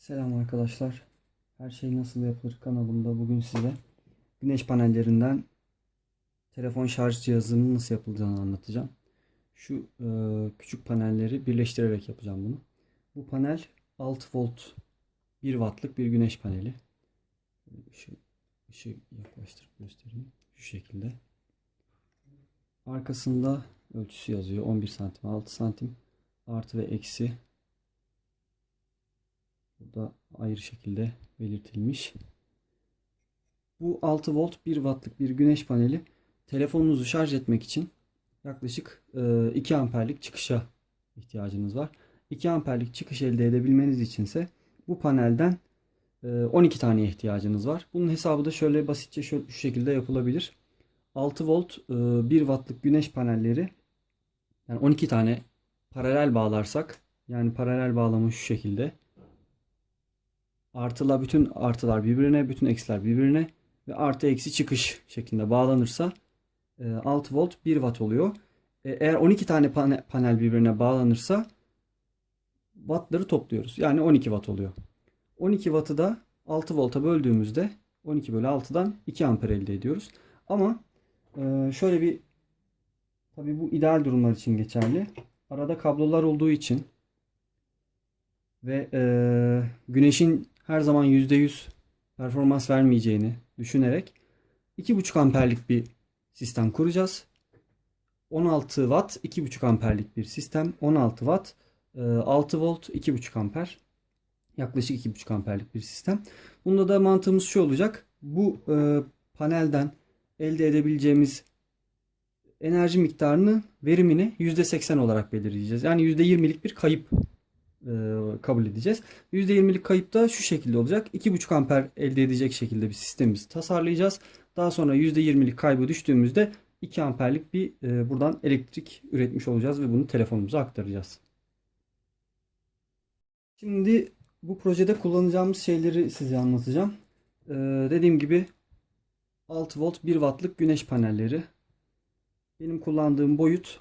Selam arkadaşlar. Her şey nasıl yapılır kanalımda bugün size güneş panellerinden telefon şarj cihazının nasıl yapılacağını anlatacağım. Şu e, küçük panelleri birleştirerek yapacağım bunu. Bu panel 6 volt 1 wattlık bir güneş paneli. Işığı, ışığı yaklaştırıp göstereyim. Şu şekilde. Arkasında ölçüsü yazıyor. 11 santim 6 santim artı ve eksi Burada ayrı şekilde belirtilmiş. Bu 6 volt 1 wattlık bir güneş paneli telefonunuzu şarj etmek için yaklaşık e, 2 amperlik çıkışa ihtiyacınız var. 2 amperlik çıkış elde edebilmeniz içinse bu panelden e, 12 taneye ihtiyacınız var. Bunun hesabı da şöyle basitçe şu, şekilde yapılabilir. 6 volt e, 1 wattlık güneş panelleri yani 12 tane paralel bağlarsak yani paralel bağlama şu şekilde artıla bütün artılar birbirine, bütün eksiler birbirine ve artı eksi çıkış şeklinde bağlanırsa e, 6 volt 1 watt oluyor. E, Eğer 12 tane pane- panel birbirine bağlanırsa wattları topluyoruz. Yani 12 watt oluyor. 12 wattı da 6 volta böldüğümüzde 12 bölü 6'dan 2 amper elde ediyoruz. Ama e, şöyle bir tabii bu ideal durumlar için geçerli. Arada kablolar olduğu için ve e, güneşin her zaman %100 performans vermeyeceğini düşünerek 2,5 amperlik bir sistem kuracağız. 16 watt 2,5 amperlik bir sistem. 16 watt e, 6 volt 2,5 amper. Yaklaşık 2,5 amperlik bir sistem. Bunda da mantığımız şu olacak. Bu e, panelden elde edebileceğimiz enerji miktarını, verimini %80 olarak belirleyeceğiz. Yani %20'lik bir kayıp e, kabul edeceğiz. %20'lik kayıp da şu şekilde olacak. 2,5 amper elde edecek şekilde bir sistemimizi tasarlayacağız. Daha sonra %20'lik kaybı düştüğümüzde 2 amperlik bir e, buradan elektrik üretmiş olacağız ve bunu telefonumuza aktaracağız. Şimdi bu projede kullanacağımız şeyleri size anlatacağım. E, dediğim gibi 6 volt 1 wattlık güneş panelleri. Benim kullandığım boyut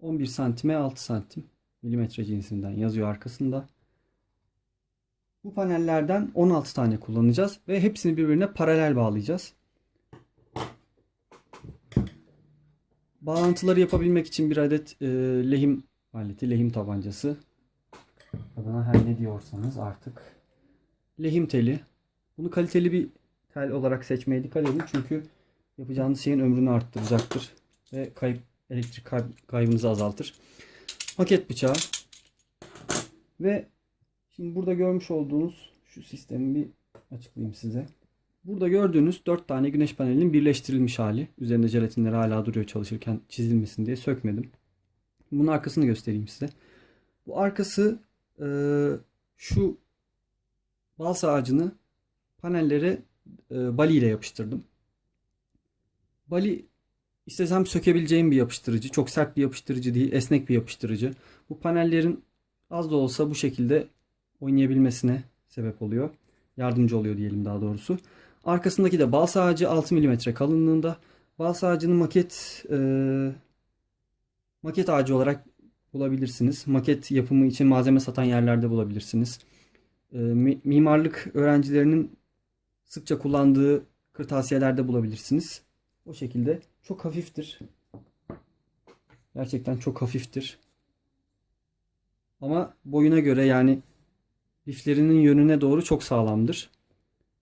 11 santime 6 santim milimetre cinsinden yazıyor arkasında. Bu panellerden 16 tane kullanacağız ve hepsini birbirine paralel bağlayacağız. Bağlantıları yapabilmek için bir adet e, lehim aleti, lehim tabancası. Adına her ne diyorsanız artık. Lehim teli. Bunu kaliteli bir tel olarak seçmeye dikkat edin çünkü yapacağınız şeyin ömrünü arttıracaktır ve kayıp elektrik kay- kaybınızı azaltır. Maket bıçağı ve şimdi burada görmüş olduğunuz şu sistemi bir açıklayayım size. Burada gördüğünüz 4 tane güneş panelinin birleştirilmiş hali. Üzerinde jelatinleri hala duruyor çalışırken çizilmesin diye sökmedim. Bunun arkasını göstereyim size. Bu arkası e, şu balsa ağacını panellere e, bali ile yapıştırdım. Bali istesem sökebileceğim bir yapıştırıcı. Çok sert bir yapıştırıcı değil, esnek bir yapıştırıcı. Bu panellerin az da olsa bu şekilde oynayabilmesine sebep oluyor. Yardımcı oluyor diyelim daha doğrusu. Arkasındaki de balsa ağacı 6 mm kalınlığında. Balsa ağacını maket e, maket ağacı olarak bulabilirsiniz. Maket yapımı için malzeme satan yerlerde bulabilirsiniz. E, mi- mimarlık öğrencilerinin sıkça kullandığı kırtasiyelerde bulabilirsiniz. O şekilde çok hafiftir. Gerçekten çok hafiftir. Ama boyuna göre yani liflerinin yönüne doğru çok sağlamdır.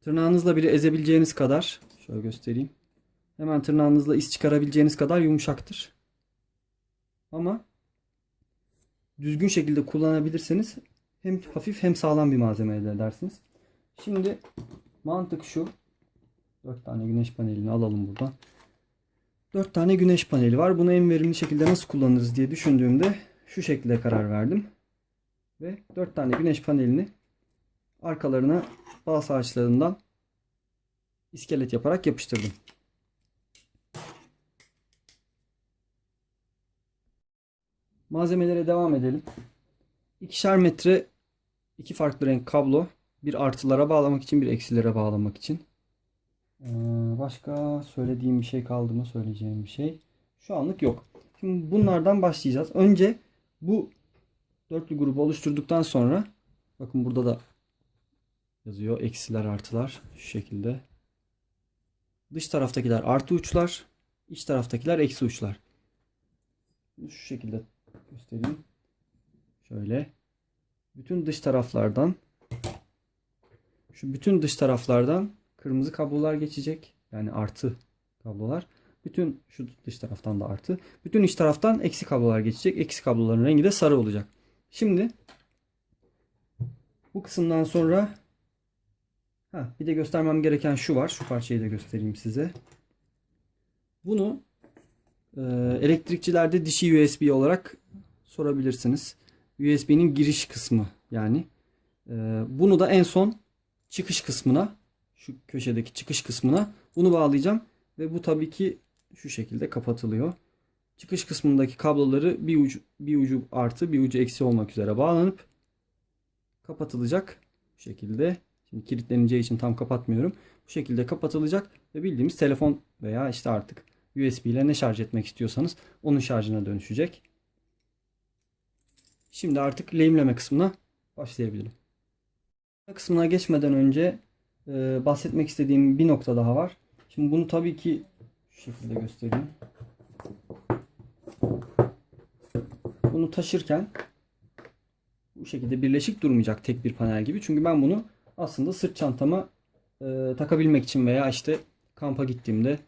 Tırnağınızla bile ezebileceğiniz kadar şöyle göstereyim. Hemen tırnağınızla iz çıkarabileceğiniz kadar yumuşaktır. Ama düzgün şekilde kullanabilirseniz hem hafif hem sağlam bir malzeme elde edersiniz. Şimdi mantık şu. 4 tane güneş panelini alalım buradan. 4 tane güneş paneli var. Bunu en verimli şekilde nasıl kullanırız diye düşündüğümde şu şekilde karar verdim. Ve 4 tane güneş panelini arkalarına bazı ağaçlarından iskelet yaparak yapıştırdım. Malzemelere devam edelim. İkişer metre iki farklı renk kablo. Bir artılara bağlamak için bir eksilere bağlamak için. Ee, başka söylediğim bir şey kaldı mı söyleyeceğim bir şey. Şu anlık yok. Şimdi bunlardan başlayacağız. Önce bu dörtlü grubu oluşturduktan sonra bakın burada da yazıyor. Eksiler artılar şu şekilde. Dış taraftakiler artı uçlar. iç taraftakiler eksi uçlar. Şu şekilde göstereyim. Şöyle. Bütün dış taraflardan şu bütün dış taraflardan kırmızı kablolar geçecek. Yani artı kablolar. Bütün şu dış taraftan da artı. Bütün iç taraftan eksi kablolar geçecek. Eksi kabloların rengi de sarı olacak. Şimdi bu kısımdan sonra ha, bir de göstermem gereken şu var. Şu parçayı da göstereyim size. Bunu e, elektrikçilerde dişi USB olarak sorabilirsiniz. USB'nin giriş kısmı yani. E, bunu da en son çıkış kısmına şu köşedeki çıkış kısmına bunu bağlayacağım ve bu tabii ki şu şekilde kapatılıyor. Çıkış kısmındaki kabloları bir ucu bir ucu artı bir ucu eksi olmak üzere bağlanıp kapatılacak bu şekilde. Şimdi kilitleneceği için tam kapatmıyorum. Bu şekilde kapatılacak ve bildiğimiz telefon veya işte artık USB ile ne şarj etmek istiyorsanız onun şarjına dönüşecek. Şimdi artık lehimleme kısmına başlayabilirim. Kısmına geçmeden önce e, bahsetmek istediğim bir nokta daha var. Şimdi bunu tabii ki şu şekilde göstereyim. Bunu taşırken bu şekilde birleşik durmayacak tek bir panel gibi. Çünkü ben bunu aslında sırt çantama e, takabilmek için veya işte kampa gittiğimde,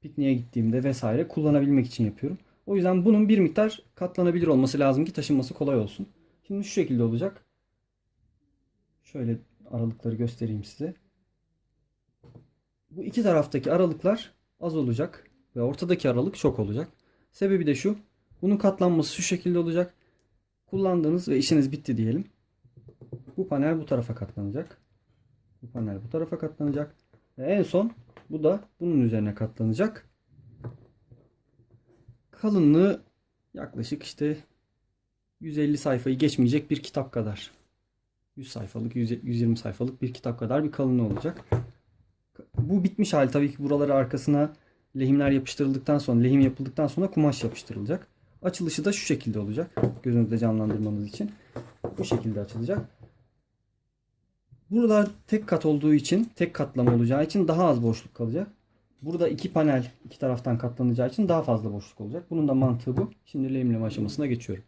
pikniğe gittiğimde vesaire kullanabilmek için yapıyorum. O yüzden bunun bir miktar katlanabilir olması lazım ki taşınması kolay olsun. Şimdi şu şekilde olacak. Şöyle aralıkları göstereyim size. Bu iki taraftaki aralıklar az olacak ve ortadaki aralık çok olacak. Sebebi de şu. Bunun katlanması şu şekilde olacak. Kullandığınız ve işiniz bitti diyelim. Bu panel bu tarafa katlanacak. Bu panel bu tarafa katlanacak. Ve en son bu da bunun üzerine katlanacak. Kalınlığı yaklaşık işte 150 sayfayı geçmeyecek bir kitap kadar. 100 sayfalık, 120 sayfalık bir kitap kadar bir kalınlığı olacak. Bu bitmiş hali tabii ki buraları arkasına lehimler yapıştırıldıktan sonra, lehim yapıldıktan sonra kumaş yapıştırılacak. Açılışı da şu şekilde olacak. Gözünüzde canlandırmanız için. Bu şekilde açılacak. Buralar tek kat olduğu için, tek katlama olacağı için daha az boşluk kalacak. Burada iki panel iki taraftan katlanacağı için daha fazla boşluk olacak. Bunun da mantığı bu. Şimdi lehimleme aşamasına geçiyorum.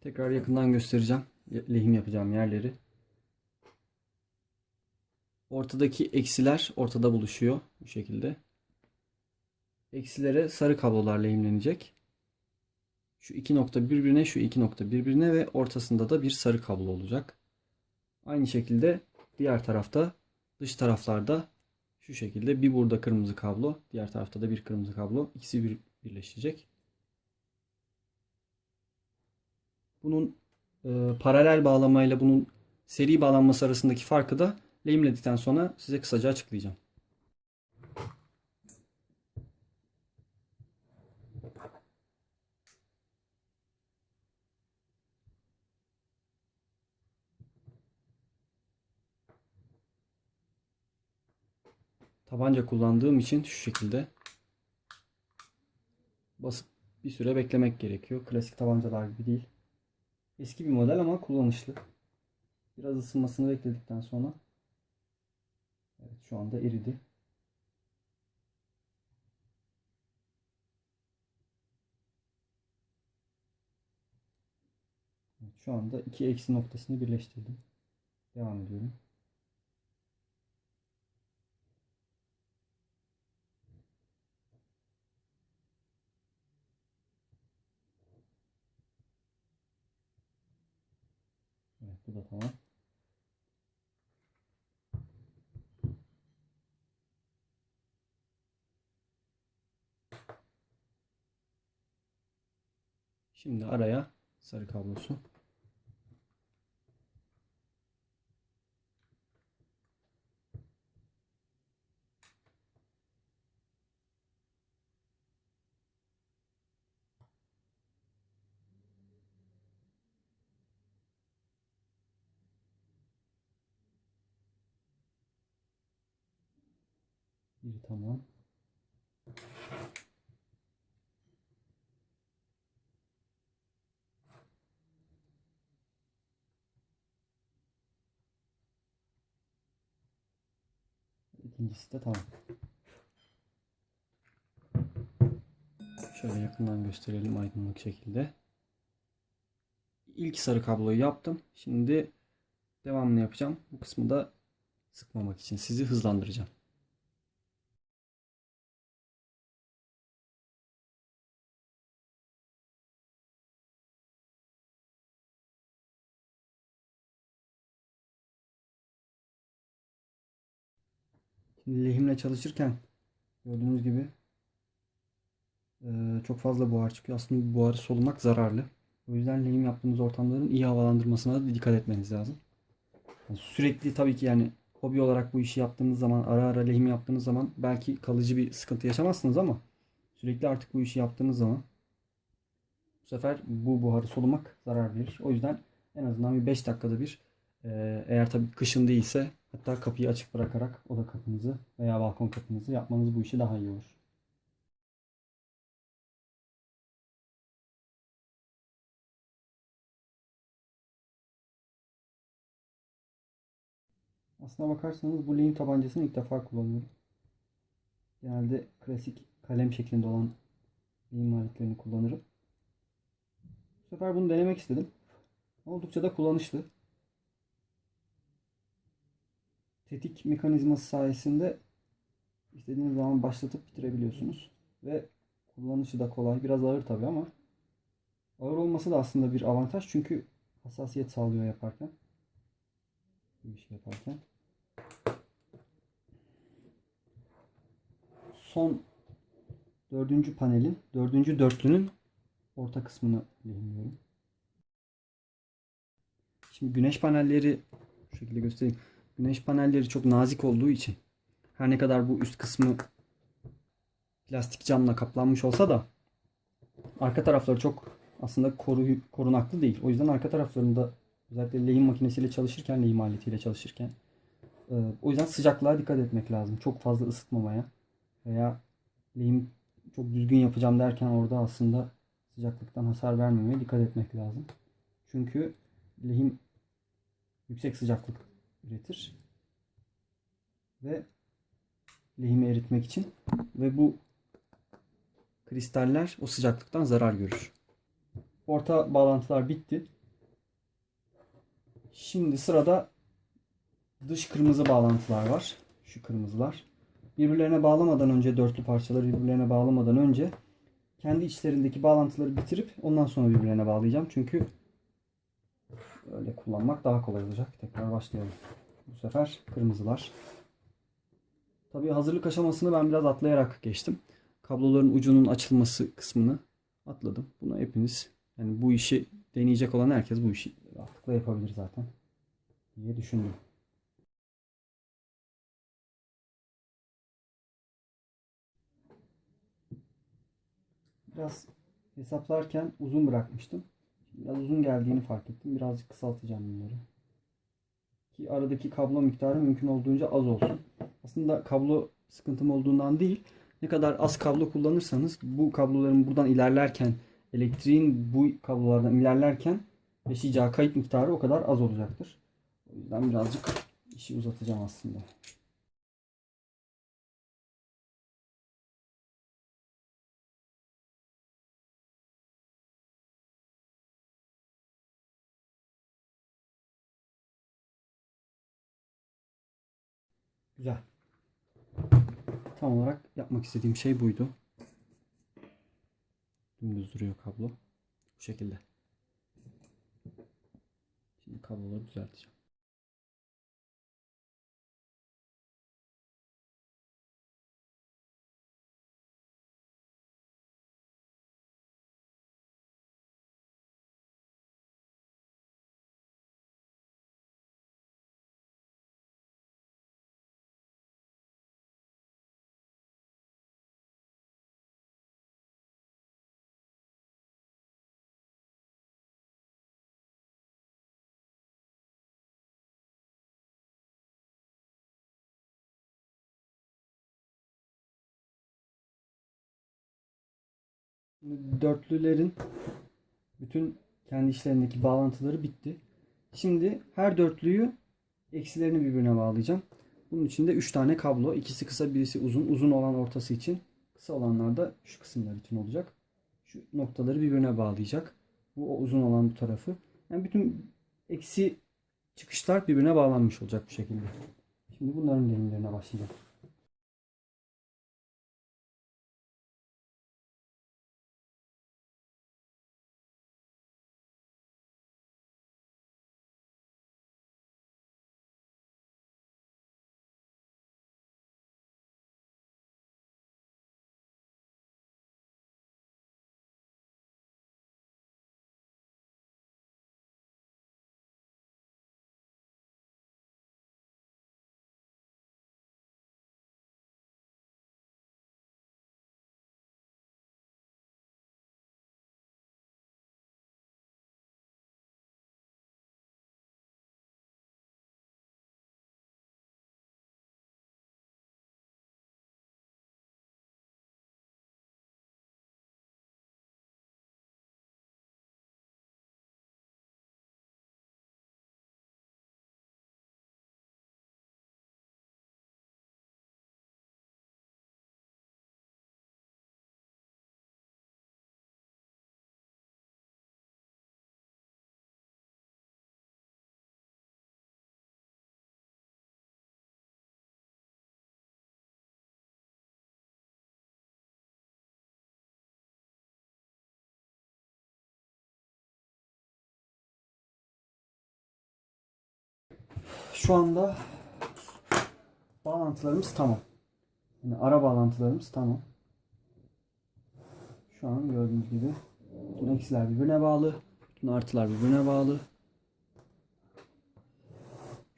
Tekrar yakından göstereceğim. Lehim yapacağım yerleri. Ortadaki eksiler ortada buluşuyor bu şekilde. Eksilere sarı kablolar lehimlenecek. Şu iki nokta birbirine, şu iki nokta birbirine ve ortasında da bir sarı kablo olacak. Aynı şekilde diğer tarafta, dış taraflarda şu şekilde bir burada kırmızı kablo, diğer tarafta da bir kırmızı kablo. İkisi bir, birleşecek. Bunun e, paralel bağlamayla bunun seri bağlanması arasındaki farkı da lehimledikten sonra size kısaca açıklayacağım. Tabanca kullandığım için şu şekilde basıp bir süre beklemek gerekiyor. Klasik tabancalar gibi değil. Eski bir model ama kullanışlı. Biraz ısınmasını bekledikten sonra Evet şu anda eridi. Evet, şu anda iki eksi noktasını birleştirdim. Devam ediyorum. Evet bu da tamam. Şimdi araya sarı kablosu. Bir tamam. İkincisi de tamam. Şöyle yakından gösterelim aydınlık şekilde. İlk sarı kabloyu yaptım. Şimdi devamını yapacağım. Bu kısmı da sıkmamak için sizi hızlandıracağım. Lehimle çalışırken gördüğünüz gibi eee, çok fazla buhar çıkıyor. Aslında bu buharı solumak zararlı. O yüzden lehim yaptığınız ortamların iyi havalandırmasına da dikkat etmeniz lazım. Sürekli tabii ki yani hobi olarak bu işi yaptığınız zaman, ara ara lehim yaptığınız zaman belki kalıcı bir sıkıntı yaşamazsınız ama sürekli artık bu işi yaptığınız zaman bu sefer bu buharı solumak zarar verir. O yüzden en azından bir 5 dakikada bir eee, eğer tabii kışın değilse hatta kapıyı açık bırakarak oda kapınızı veya balkon kapınızı yapmanız bu işi daha iyi olur. Aslına bakarsanız bu lehim tabancasını ilk defa kullanıyorum. Genelde klasik kalem şeklinde olan lehim aletlerini kullanırım. Bu sefer bunu denemek istedim. Oldukça da kullanışlı. Tetik mekanizması sayesinde istediğiniz zaman başlatıp bitirebiliyorsunuz. Ve kullanışı da kolay. Biraz ağır tabii ama ağır olması da aslında bir avantaj. Çünkü hassasiyet sağlıyor yaparken. Bu işi yaparken. Son dördüncü panelin, dördüncü dörtlünün orta kısmını lehimliyorum. Şimdi güneş panelleri şu şekilde göstereyim. Güneş panelleri çok nazik olduğu için her ne kadar bu üst kısmı plastik camla kaplanmış olsa da arka tarafları çok aslında koru, korunaklı değil. O yüzden arka taraflarında özellikle lehim makinesiyle çalışırken, lehim aletiyle çalışırken e, o yüzden sıcaklığa dikkat etmek lazım. Çok fazla ısıtmamaya veya lehim çok düzgün yapacağım derken orada aslında sıcaklıktan hasar vermemeye dikkat etmek lazım. Çünkü lehim yüksek sıcaklık üretir ve lehimi eritmek için ve bu kristaller o sıcaklıktan zarar görür. Orta bağlantılar bitti. Şimdi sırada dış kırmızı bağlantılar var. Şu kırmızılar. Birbirlerine bağlamadan önce dörtlü parçaları birbirlerine bağlamadan önce kendi içlerindeki bağlantıları bitirip ondan sonra birbirlerine bağlayacağım. Çünkü öyle kullanmak daha kolay olacak. Tekrar başlayalım. Bu sefer kırmızılar. Tabii hazırlık aşamasını ben biraz atlayarak geçtim. Kabloların ucunun açılması kısmını atladım. Buna hepiniz yani bu işi deneyecek olan herkes bu işi rahatlıkla yapabilir zaten diye düşündüm. Biraz hesaplarken uzun bırakmıştım. Biraz uzun geldiğini fark ettim. Birazcık kısaltacağım bunları. Ki aradaki kablo miktarı mümkün olduğunca az olsun. Aslında kablo sıkıntım olduğundan değil. Ne kadar az kablo kullanırsanız bu kabloların buradan ilerlerken elektriğin bu kablolardan ilerlerken yaşayacağı kayıp miktarı o kadar az olacaktır. O yüzden birazcık işi uzatacağım aslında. Güzel. Tam olarak yapmak istediğim şey buydu. Dümdüz duruyor kablo. Bu şekilde. Şimdi kabloları düzelteceğim. Dörtlülerin bütün kendi işlerindeki bağlantıları bitti. Şimdi her dörtlüyü eksilerini birbirine bağlayacağım. Bunun içinde 3 tane kablo. İkisi kısa birisi uzun. Uzun olan ortası için. Kısa olanlar da şu kısımlar için olacak. Şu noktaları birbirine bağlayacak. Bu o uzun olan bu tarafı. Yani bütün eksi çıkışlar birbirine bağlanmış olacak bu şekilde. Şimdi bunların lehimlerine başlayacağım. Şu anda bağlantılarımız tamam. Yani ara bağlantılarımız tamam. Şu an gördüğünüz gibi bütün eksiler birbirine bağlı. Bütün artılar birbirine bağlı.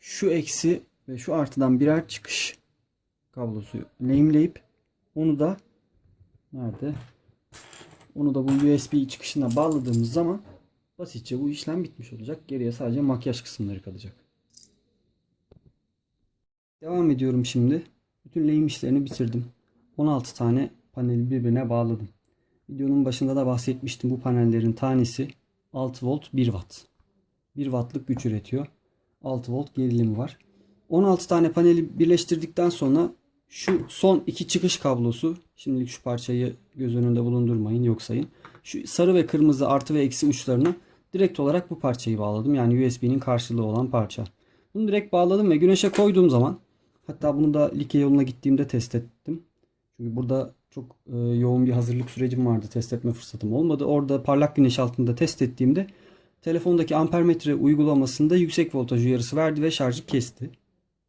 Şu eksi ve şu artıdan birer çıkış kablosu lehimleyip onu da nerede? Onu da bu USB çıkışına bağladığımız zaman basitçe bu işlem bitmiş olacak. Geriye sadece makyaj kısımları kalacak. Devam ediyorum şimdi. Bütün lehim işlerini bitirdim. 16 tane paneli birbirine bağladım. Videonun başında da bahsetmiştim. Bu panellerin tanesi 6 volt 1 watt. 1 wattlık güç üretiyor. 6 volt gerilimi var. 16 tane paneli birleştirdikten sonra şu son iki çıkış kablosu şimdilik şu parçayı göz önünde bulundurmayın yok sayın. Şu sarı ve kırmızı artı ve eksi uçlarına direkt olarak bu parçayı bağladım. Yani USB'nin karşılığı olan parça. Bunu direkt bağladım ve güneşe koyduğum zaman hatta bunu da Likya yoluna gittiğimde test ettim. Çünkü burada çok e, yoğun bir hazırlık sürecim vardı. Test etme fırsatım olmadı. Orada parlak güneş altında test ettiğimde telefondaki ampermetre uygulamasında yüksek voltaj uyarısı verdi ve şarjı kesti.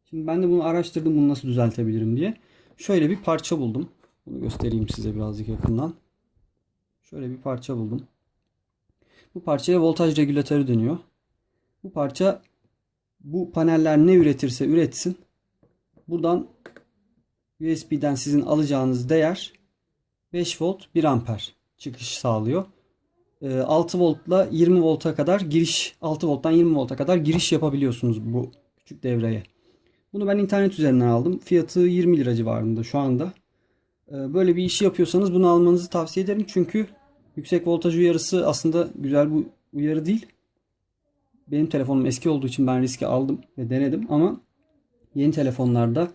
Şimdi ben de bunu araştırdım bunu nasıl düzeltebilirim diye. Şöyle bir parça buldum. Bunu göstereyim size birazcık yakından. Şöyle bir parça buldum. Bu parçaya voltaj regülatörü deniyor. Bu parça bu paneller ne üretirse üretsin. Buradan USB'den sizin alacağınız değer 5 volt 1 amper çıkış sağlıyor. 6 voltla 20 volta kadar giriş 6 volttan 20 volta kadar giriş yapabiliyorsunuz bu küçük devreye. Bunu ben internet üzerinden aldım. Fiyatı 20 lira civarında şu anda. Böyle bir işi yapıyorsanız bunu almanızı tavsiye ederim. Çünkü yüksek voltaj uyarısı aslında güzel bu uyarı değil. Benim telefonum eski olduğu için ben riski aldım ve denedim ama yeni telefonlarda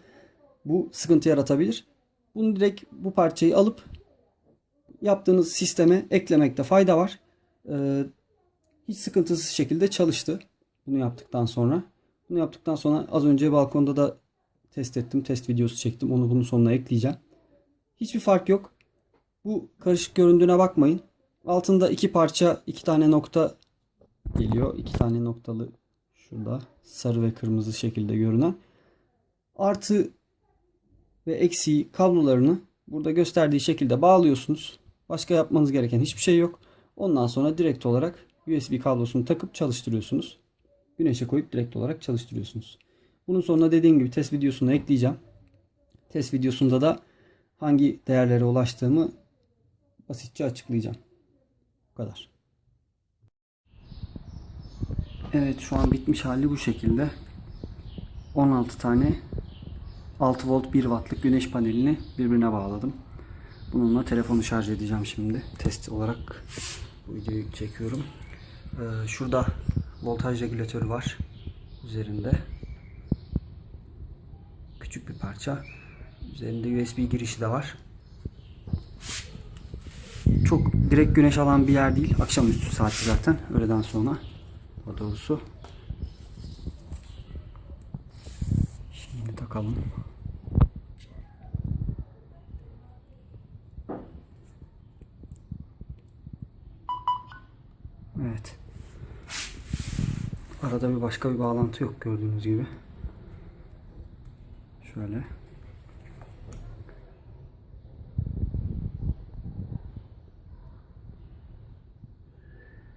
bu sıkıntı yaratabilir. Bunu direkt bu parçayı alıp yaptığınız sisteme eklemekte fayda var. Ee, hiç sıkıntısız şekilde çalıştı. Bunu yaptıktan sonra. Bunu yaptıktan sonra az önce balkonda da test ettim. Test videosu çektim. Onu bunun sonuna ekleyeceğim. Hiçbir fark yok. Bu karışık göründüğüne bakmayın. Altında iki parça, iki tane nokta geliyor. İki tane noktalı şurada sarı ve kırmızı şekilde görünen. Artı ve eksi kablolarını burada gösterdiği şekilde bağlıyorsunuz. Başka yapmanız gereken hiçbir şey yok. Ondan sonra direkt olarak USB kablosunu takıp çalıştırıyorsunuz. Güneşe koyup direkt olarak çalıştırıyorsunuz. Bunun sonuna dediğim gibi test videosunu ekleyeceğim. Test videosunda da hangi değerlere ulaştığımı basitçe açıklayacağım. Bu kadar. Evet şu an bitmiş hali bu şekilde. 16 tane 6 volt 1 wattlık güneş panelini birbirine bağladım. Bununla telefonu şarj edeceğim şimdi. Test olarak bu videoyu çekiyorum. Ee, şurada voltaj regülatörü var üzerinde. küçük bir parça. Üzerinde USB girişi de var. Çok direkt güneş alan bir yer değil. Akşamüstü saati zaten. Öğleden sonra. O doğrusu. Şimdi takalım. Evet. Arada bir başka bir bağlantı yok gördüğünüz gibi. Şöyle.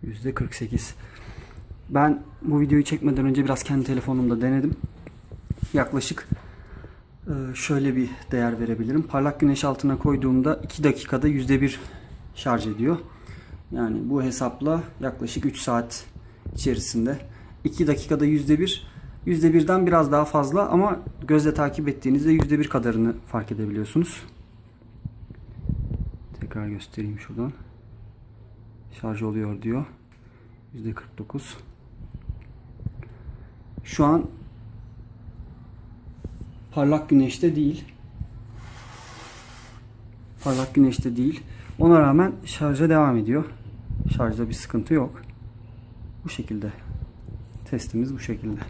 Yüzde 48. Ben bu videoyu çekmeden önce biraz kendi telefonumda denedim. Yaklaşık e, şöyle bir değer verebilirim. Parlak güneş altına koyduğumda 2 dakikada %1 şarj ediyor. Yani bu hesapla yaklaşık 3 saat içerisinde 2 dakikada %1 %1'den biraz daha fazla ama gözle takip ettiğinizde %1 kadarını fark edebiliyorsunuz. Tekrar göstereyim şuradan. Şarj oluyor diyor. %49. Şu an parlak güneşte değil. Parlak güneşte değil. Ona rağmen şarja devam ediyor. Şarjda bir sıkıntı yok. Bu şekilde. Testimiz bu şekilde.